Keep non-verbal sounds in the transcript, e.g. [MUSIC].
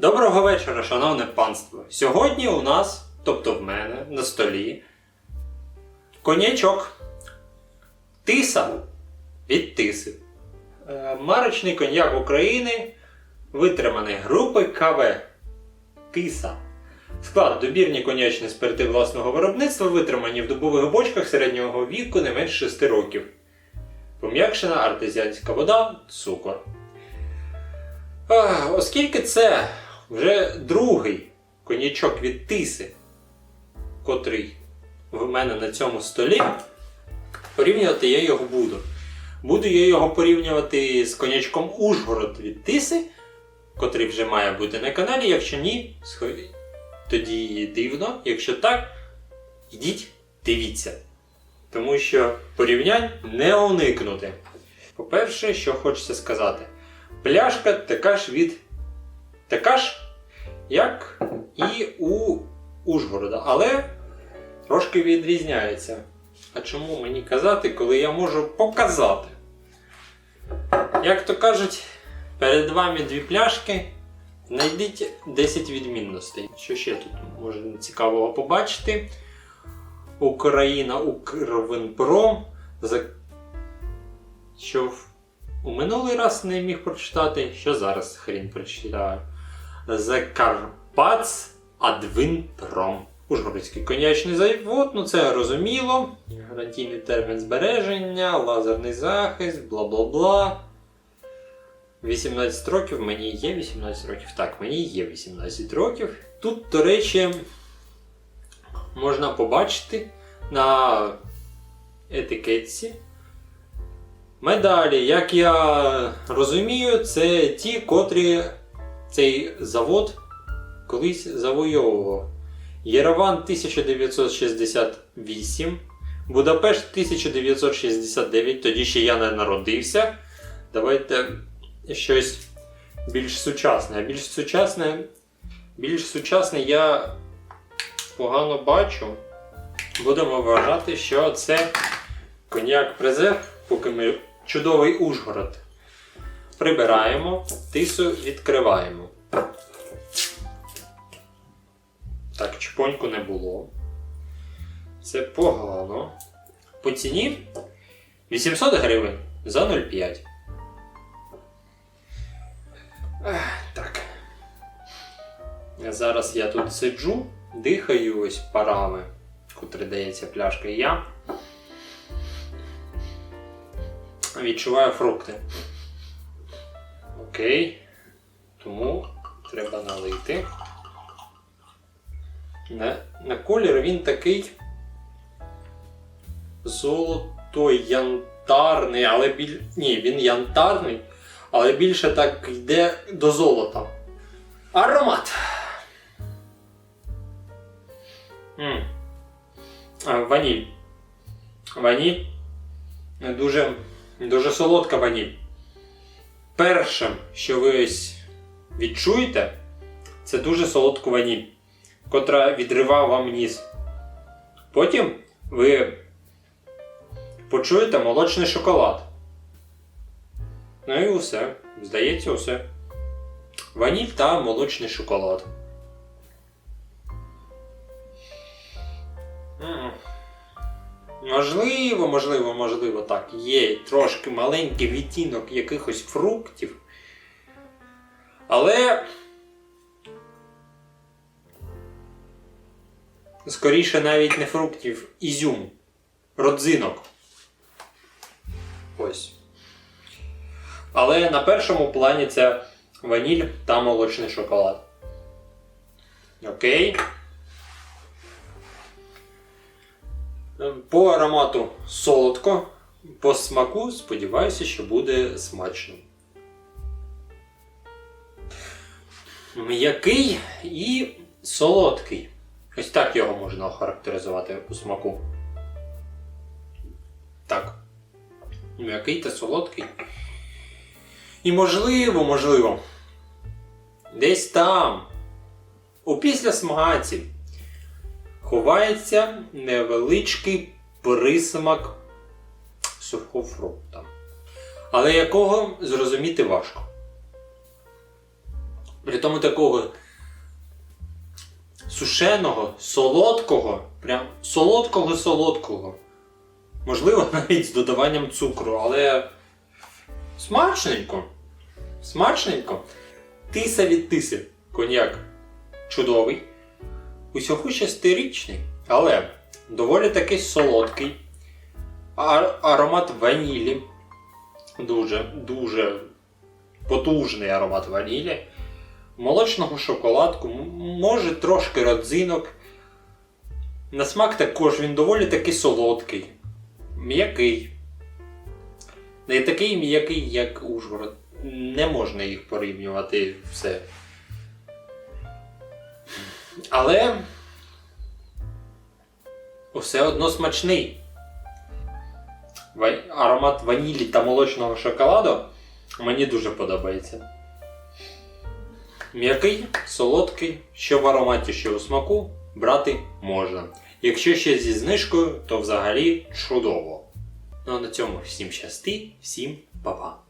Доброго вечора, шановне панство. Сьогодні у нас, тобто в мене, на столі коньячок. Тиса від тиси. Е, Марочний коньяк України, витриманий групи КВ. Тиса. Склад добірні коньячні спирти власного виробництва, витримані в дубових бочках середнього віку не менш 6 років. Пом'якшена артезіанська вода, цукор. Оскільки це вже другий коньячок від тиси, котрий в мене на цьому столі, порівнювати я його буду. Буду я його порівнювати з коньячком Ужгород від тиси, котрий вже має бути на каналі. Якщо ні, тоді дивно. Якщо так, йдіть, дивіться. Тому що порівнянь не уникнути. По-перше, що хочеться сказати. Пляшка така ж від. Така ж, як і у Ужгорода, але трошки відрізняється. А чому мені казати, коли я можу показати? Як то кажуть, перед вами дві пляшки. Знайдіть 10 відмінностей. Що ще тут можна цікавого побачити? Україна Укрвинпром. За... Що в... у минулий раз не міг прочитати, що зараз хрін прочитаю. Закарпац Адвинпром. Ужгородський конячний завод, ну це розуміло. Гарантійний термін збереження, лазерний захист, бла бла бла. 18 років, мені є 18 років. Так, мені є 18 років. Тут, до речі, можна побачити на етикетці. Медалі, як я розумію, це ті, котрі цей завод колись завойовував. Єреван 1968, Будапешт 1969, тоді ще я не народився. Давайте щось більш сучасне. Більш сучасне, більш сучасне я погано бачу. Будемо вважати, що це коньяк презерв, поки ми чудовий Ужгород. Прибираємо, тису відкриваємо. Так, чпоньку не було. Це погано. По ціні 800 гривень за 0,5. Так. Зараз я тут сиджу, дихаю ось парами, котрі дається пляшка, і я відчуваю фрукти. Окей. Тому треба налити. На, на колір він такий золото-янтарний, але біль... Ні, він янтарний, але більше так йде до золота. Аромат. м ваніль. Ваніль. Дуже, дуже солодка ваніль. Першим, що ви ось відчуєте, це дуже солодку ваніль, котра відрива вам ніс. Потім ви почуєте молочний шоколад. Ну і усе. Здається, усе. Ваніль та молочний шоколад. Можливо, можливо, можливо, так. Є трошки маленький відтінок якихось фруктів. Але. Скоріше навіть не фруктів, ізюм. Родзинок. Ось. Але на першому плані це ваніль та молочний шоколад. Окей. По аромату солодко, по смаку сподіваюся, що буде смачно. М'який і солодкий. Ось так його можна охарактеризувати у смаку. Так. М'який та солодкий. І можливо, можливо, десь там, у післясмаці, ховається невеличкий присмак сухофрукта, але якого зрозуміти важко. При тому такого сушеного, солодкого, прям солодкого-солодкого. Можливо, [LAUGHS] навіть з додаванням цукру, але смачненько. Смачненько. Тиса від тиси. Коньяк чудовий. Усього шестирічний, але доволі таки солодкий. Аромат ванілі. Дуже, дуже потужний аромат ванілі. Молочного шоколадку, може трошки родзинок. На смак також він доволі таки солодкий. М'який. Не такий м'який, як Ужгород. Не можна їх порівнювати все. Але все одно смачний. Аромат ванілі та молочного шоколаду мені дуже подобається. М'який, солодкий, що в ароматі, що у смаку брати можна. Якщо ще зі знижкою, то взагалі чудово. Ну а на цьому всім щасти, всім па-па.